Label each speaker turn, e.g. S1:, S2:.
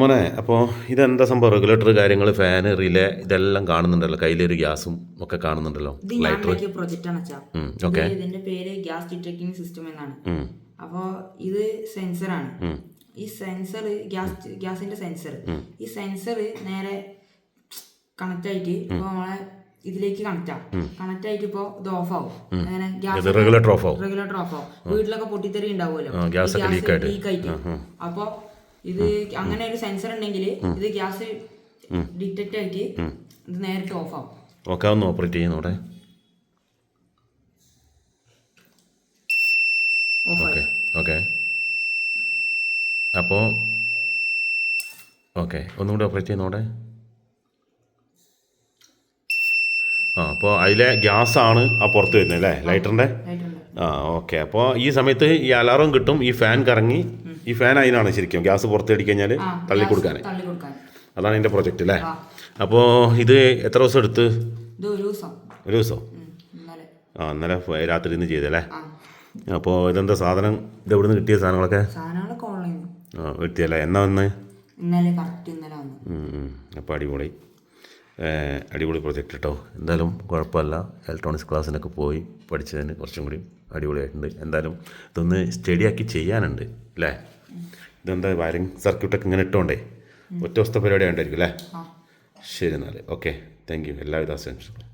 S1: മോനെ അപ്പോൾ ഇതെന്താ സംഭവം? റെഗുലേറ്റർ കാര്യങ്ങൾ ഫാന് റിലേ ഇതെല്ലാം കാണുന്നുണ്ടല്ലോ. കയ്യിലൊരു ഗ്യാസും ഒക്കെ കാണുന്നുണ്ടല്ലോ.
S2: ഇത് ഞാൻ ഉണ്ടാക്കിയ പ്രൊജക്റ്റ് ആണ് അച്ഛാ.
S1: ഓക്കെ
S2: ഇത് ഇതിന്റെ പേര് ഗ്യാസ് ഡിറ്റക്ടിംഗ് സിസ്റ്റം എന്നാണ്. അപ്പോ ഇത് സെൻസറാണ് ഈ സെൻസർ ഗ്യാസ് ഗ്യാസിന്റെ സെൻസർ ഈ സെൻസർ നേരെ കണക്ട് ആയിട്ട് ഇപ്പൊ നമ്മളെ ഇതിലേക്ക് കണക്ട് ആവും കണക്ട് ആയിട്ട് ഇപ്പൊ ഇത് ഓഫ് ആവും. അങ്ങനെ ഗ്യാസ്
S1: റെഗുലേറ്റർ ഓഫ് ആവും.
S2: റെഗുലേറ്റർ ഓഫ് ആവും. വീട്ടിലൊക്കെ പൊട്ടിത്തെറി ഉണ്ടാവുമല്ലോ.
S1: ആ, gas ഒക്കെ leak ആയിട്ട്.
S2: ലീക്ക് ആയിട്ട്. അപ്പോൾ ഇത് അങ്ങനെ ഒരു സെൻസർ ഉണ്ടെങ്കിൽ ഇത് ഗ്യാസ് ഡിറ്റക്ട് ആയിട്ട് ഇത് നേരിട്ട് ഓഫ് ആവും.
S1: ഓക്കെ ഒന്ന് ഓപ്പറേറ്റ് ചെയ്യുന്നോടെ ഓക്കെ ഓക്കെ അപ്പോൾ ഓക്കെ ഒന്നും കൂടി ഓപ്പറേറ്റ് ചെയ്യുന്നോടെ ആ അപ്പോൾ അതിലെ ഗ്യാസാണ് ആ പുറത്ത് വരുന്നത് അല്ലേ?
S2: ലൈറ്ററിന്റെ
S1: ആ ഓക്കെ അപ്പോൾ ഈ സമയത്ത് ഈ അലാറം കിട്ടും ഈ ഫാൻ കറങ്ങി ഈ ഫാൻ അതിനാണ് ശരിക്കും. ഗ്യാസ് പുറത്തേടി
S2: കഴിഞ്ഞാൽ
S1: തള്ളി കൊടുക്കാൻ അതാണ് എന്റെ പ്രൊജക്റ്റ് അല്ലേ?
S2: അപ്പോ
S1: അപ്പോൾ ഇത് എത്ര ദിവസം എടുത്ത്?
S2: ഒരു ദിവസം?
S1: ആ ഇന്നലെ രാത്രി ഇന്ന് ചെയ്തല്ലേ
S2: അപ്പോ
S1: അപ്പോൾ ഇതെന്താ സാധനം? ഇത് എവിടെ നിന്ന് കിട്ടിയ സാധനങ്ങളൊക്കെ? ആ എത്തിയല്ലേ എന്നാ വന്ന്?
S2: അപ്പൊ
S1: അപ്പോൾ അടിപൊളി. അടിപൊളി പ്രൊജക്റ്റ് കേട്ടോ എന്തായാലും കുഴപ്പമില്ല. ഇലക്ട്രോണിക്സ് ക്ലാസ്സിനൊക്കെ പോയി പഠിച്ചതിന് കുറച്ചും കൂടി അടിപൊളിയായിട്ടുണ്ട്. എന്തായാലും ഇതൊന്ന് സ്റ്റഡിയാക്കി ചെയ്യാനുണ്ട് അല്ലേ ഇതെന്താ വയറിംഗ് സർക്യൂട്ടൊക്കെ ഇങ്ങനെ ഇട്ടോണ്ടേ? ഒറ്റ ദിവസത്തെ പരിപാടി വേണ്ടായിരിക്കും അല്ലേ ശരി എന്നാൽ ഓക്കെ താങ്ക് യു എല്ലാവിധ ആശംസകളും.